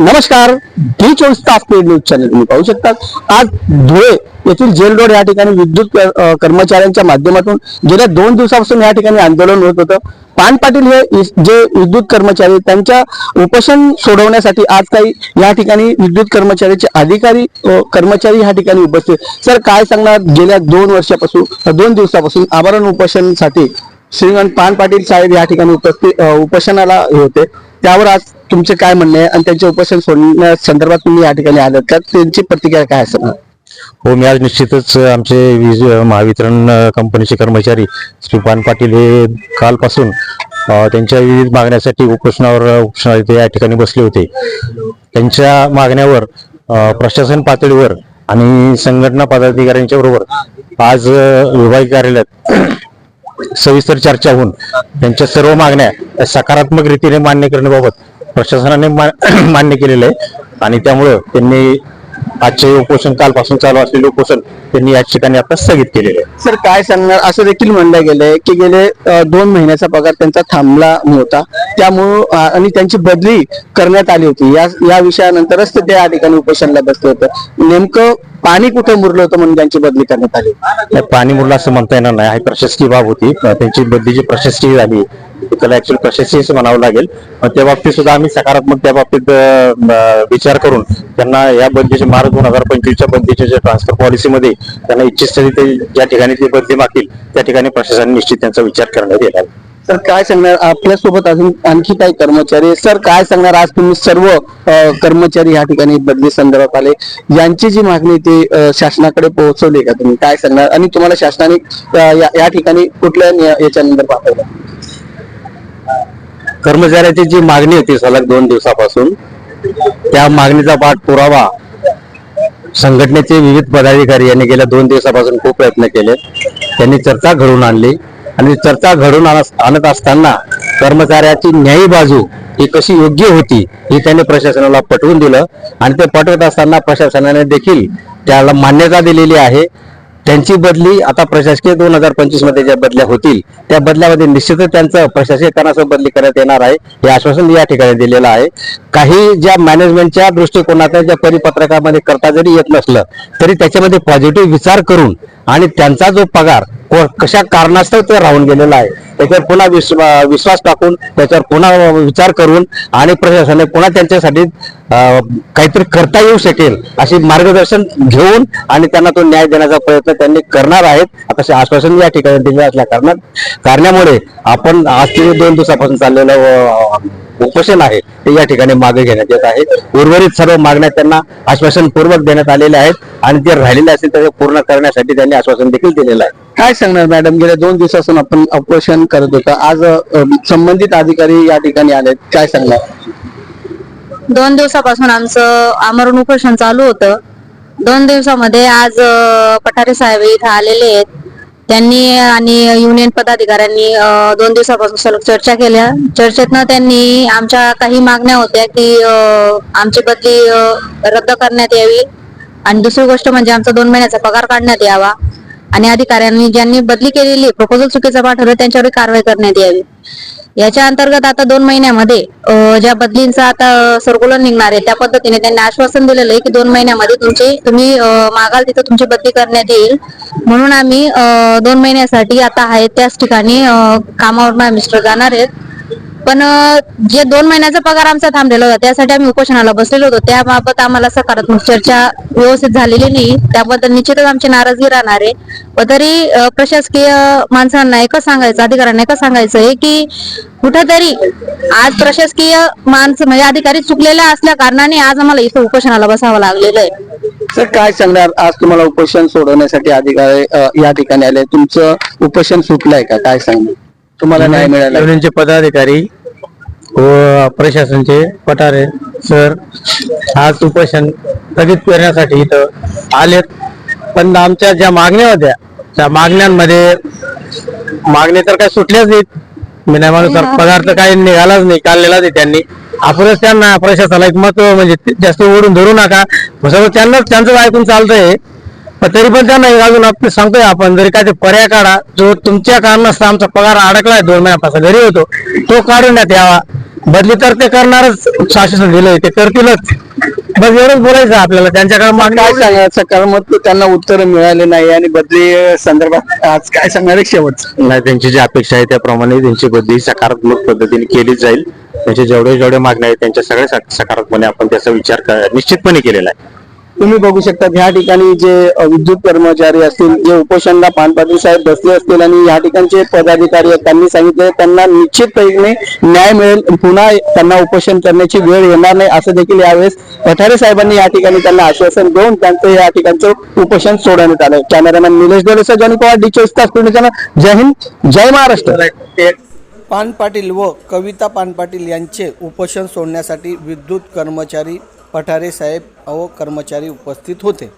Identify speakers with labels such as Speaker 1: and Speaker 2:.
Speaker 1: नमस्कार डी चोवीस तास पेड न्यूज चॅनल तुम्ही पाहू शकता. आज धुळे येथील जेल रोड या ठिकाणी विद्युत कर्मचाऱ्यांच्या माध्यमातून गेल्या दोन दिवसापासून या ठिकाणी आंदोलन होत होतं. पान पाटील हे जे विद्युत कर्मचारी त्यांच्या उपोषण सोडवण्यासाठी आज काही या ठिकाणी विद्युत कर्मचाऱ्याचे अधिकारी कर्मचारी या ठिकाणी उपस्थित सर काय सांगणार? गेल्या दोन वर्षापासून दोन दिवसापासून आमरण उपोषणासाठी श्रीमंत पान पाटील साहेब या ठिकाणी उपस्थित उपोषणाला हे होते. त्यावर आज तुमचे काय म्हणणे आहे? आणि त्यांचे उपोषण सोडण्या संदर्भात तुम्ही या ठिकाणी आलात. तर त्यांची प्रतिक्रिया काय असणार
Speaker 2: हो मी आज निश्चितच आमचे वीज महावितरण कंपनीचे कर्मचारी श्री पान पाटील हे कालपासून त्यांच्या विविध मागण्यासाठी उपोषणावर उपोषणा या ठिकाणी बसले होते. त्यांच्या मागण्यावर प्रशासन पातळीवर आणि संघटना पदाधिकाऱ्यांच्या बरोबर आज विभागीय कार्यालयात सविस्तर चर्चा होऊन त्यांच्या सर्व मागण्या सकारात्मक रीतीने मान्य करण्याबाबत प्रशासनाने मान्य केलेलं आहे. आणि त्यामुळं त्यांनी आजचे उपोषण कालपासून चालू असलेले उपोषण त्यांनी या ठिकाणी आता स्थगित केलेले आहे.
Speaker 1: सर काय सांगणार? असं देखील म्हणलं गेलंय की गेले अ, दोन महिन्याचा पगार त्यांचा थांबला होता त्यामुळं अ, आणि त्यांची बदली करण्यात आली होती. या या विषयानंतरच ते त्या ठिकाणी उपोषणला बसलं होतं. नेमकं पाणी कुठे मुरलं होतं म्हणून त्यांची बदली करण्यात आली?
Speaker 2: नाही, पाणी मुरलं असं म्हणता येणार नाही. ही प्रशासकीय बाब होती. अं, त्यांची बदलीची प्रशासकीय झाली त्याला ऍक्च्युअली प्रशासकीय म्हणावं लागेल. त्या बाबतीत सुद्धा आम्ही सकारात्मक त्या बाबतीत अं, अं, विचार करून त्यांना या बदलीचे मार्च दोन हजार पंचवीसच्या बदलीच्या जे ट्रान्सफर पॉलिसीमध्ये त्यांना इच्छित स्थळी ते ज्या ठिकाणी ते बदली मागतील त्या ठिकाणी प्रशासनाने निश्चित त्यांचा विचार करण्यात येणार.
Speaker 1: सर काय सांगणार? आपल्यासोबत अजून आणखी काही कर्मचारी. सर काय सांगणार? आज तुम्ही सर्व कर्मचारी या ठिकाणी बदली संदर्भात आले. यांची जी मागणी ती शासनाकडे पोहोचवली का तुम्ही? काय सांगणार? आणि तुम्हाला शासनाने या ठिकाणी कुठल्या याच्यानंतर पाठवलं?
Speaker 2: कर्मचाऱ्याची जी मागणी होती सलग दोन दिवसापासून त्या मागणीचा पाठपुरावा संघटनेचे विविध पदाधिकारी यांनी गेल्या दोन दिवसापासून खूप प्रयत्न केले. त्यांनी चर्चा घडून आणली. आणि चर्चा घडून आणत असताना कर्मचाऱ्याची न्यायी बाजू ही कशी योग्य होती ही त्यांनी प्रशासनाला पटवून दिलं. आणि ते पटवत असताना प्रशासनाने देखील त्याला मान्यता दिलेली आहे. त्यांची बदली आता प्रशासकीय दोन हजार पंचवीसमध्ये ज्या बदल्या होतील त्या बदल्यामध्ये निश्चितच त्यांचं प्रशासकीय कारणासह बदली करण्यात येणार आहे. हे आश्वासन या ठिकाणी दिलेलं आहे. काही ज्या मॅनेजमेंटच्या दृष्टिकोनातल्या ज्या परिपत्रकामध्ये करता जरी येत नसलं तरी त्याच्यामध्ये पॉझिटिव्ह विचार करून आणि त्यांचा जो पगार कशा कारणास्तव ते राहून गेलेला आहे त्याच्यावर पुन्हा विश्वा- विश्वास टाकून त्याच्यावर पुन्हा विचार करून आणि प्रशासनाने पुन्हा त्यांच्यासाठी काहीतरी करता येऊ शकेल अशी मार्गदर्शन घेऊन आणि त्यांना तो न्याय देण्याचा प्रयत्न त्यांनी करणार आहेत. आता आश्वासन या ठिकाणी दिले असल्या कारणात कारणामुळे आपण आज ते दोन दिवसापासून चाललेलं उपोषण आहे ते या ठिकाणी मागे घेण्यात येत आहे. उर्वरित सर्व मागण्या त्यांना आश्वासनपूर्वक देण्यात आलेल्या आहेत आणि जे राहिलेले असतील ते पूर्ण करण्यासाठी त्यांनी आश्वासन देखील दिलेलं आहे.
Speaker 1: काय सांगणार मॅडम? गेल्या दोन दिवसापासून आपण ऑपरेशन करत होता. आज अ, संबंधित अधिकारी या ठिकाणी आले काय सांगणार?
Speaker 3: दोन दिवसापासून आमचं आमरण उपोषण चालू होतं. दोन दिवसामध्ये आज अं, पठारे साहेब इथं आलेले आहेत. त्यांनी आणि युनियन पदाधिकाऱ्यांनी अं, दोन दिवसापासून सलग चर्चा केल्या. चर्चेतनं त्यांनी आमच्या काही मागण्या होत्या की अं, आमची बदली अं, रद्द करण्यात यावी. आणि दुसरी गोष्ट म्हणजे आमचा दोन महिन्याचा पगार काढण्यात यावा. आणि अधिकाऱ्यांनी ज्यांनी बदली केलेली प्रपोजल चुकीचा पाठवलं त्यांच्यावर कारवाई करण्यात यावी. याच्या अंतर्गत आता दोन महिन्यामध्ये ज्या बदलींचा आता सर्क्युलर निघणार आहे त्या पद्धतीने त्यांनी आश्वासन दिलेलं आहे की दोन महिन्यामध्ये तुमची तुम्ही मागाल तिथं तुमची बदली करण्यात येईल. म्हणून आम्ही दोन महिन्यासाठी आता आहे त्याच ठिकाणी कामावर मिस्टर जाणार आहेत. पण जे दोन महिन्याचा पगार आमचा थांबलेला होता त्यासाठी आम्ही उपोषणाला बसलेलो होतो. त्याबाबत आम्हाला सकारात्मक चर्चा व्यवस्थित झालेली नाही. त्याबद्दल निश्चितच आमची नाराजगी राहणार आहे. व तरी प्रशासकीय माणसांना एकच सांगायचं अधिकाऱ्यांना एकच सांगायचं आहे की कुठंतरी आज प्रशासकीय माणसं म्हणजे अधिकारी चुकलेल्या असल्या कारणाने आज आम्हाला इथं उपोषणाला बसावं लागलेलं आहे.
Speaker 1: सर काय सांगणार? आज तुम्हाला उपोषण सोडवण्यासाठी अधिकारी या ठिकाणी आले. तुमचं उपोषण सुटलंय का? काय सांगणार? तुम्हाला न्याय मिळाला.
Speaker 2: युनियनचे पदाधिकारी व प्रशासनचे पठारे सर आज उपोषण स्थगित करण्यासाठी इथं आलेत. पण आमच्या ज्या मागण्या होत्या त्या मागण्यांमध्ये मागणी तर काय सुटल्याच नाहीत. मी नाही म्हणू सर पगार तर काही निघालाच नाही काढलेला नाही त्यांनी. आपणच त्यांना प्रशासनाला एक महत्त्व म्हणजे जास्त ओढून धरू नका. सगळं त्यांनाच त्यांचं ऐकून चालतंय. तरी पण त्यांना एक अजून आपण सांगतोय आपण जरी काय ते पर्याय काढा जो तुमच्या कारणास्तव आमचा पगार अडकलाय दोन महिन्यापासून घरी होतो तो काढून द्या यावा.
Speaker 4: बदली तर ते करणारच शासन दिलंय ते करतीलच. बस एवढंच बोलायचं आपल्याला त्यांच्याकडे मागणी
Speaker 1: काय सांगा सकारात्मक त्यांना उत्तर मिळाले नाही आणि बदली संदर्भात आज काय सांगणार आहे शेवटचं
Speaker 4: नाही त्यांची जी अपेक्षा आहे त्याप्रमाणे त्यांची बदली सकारात्मक पद्धतीने केली जाईल. त्यांचे जेवढे जेवढे मागण्या आहेत त्यांच्या सगळ्या सक- सकारात्मकपणे आपण त्याचा विचार निश्चितपणे केलेला आहे.
Speaker 1: तुम्ही बघू शकता ह्या ठिकाणी जे विद्युत कर्मचारी असतील जे उपोषणला पानपाटील साहेब बसले असतील आणि या ठिकाणचे पदाधिकारी आहेत त्यांनी सांगितले त्यांना निश्चितपणे न्याय मिळेल पुन्हा त्यांना उपोषण करण्याची वेळ येणार नाही असं देखील यावेळेस पठारे साहेबांनी या ठिकाणी त्यांना आश्वासन देऊन त्यांचं या ठिकाणचं उपोषण सोडवण्यात आलं. कॅमेरामॅन निलेश दोलेसह जॉनी पवार डी चोवीस तास पूर्ण जय हिंद जय महाराष्ट्र.
Speaker 5: पान पाटील व कविता पान पाटील यांचे उपोषण सोडण्यासाठी विद्युत कर्मचारी पठारे साहेब अव कर्मचारी उपस्थित होते.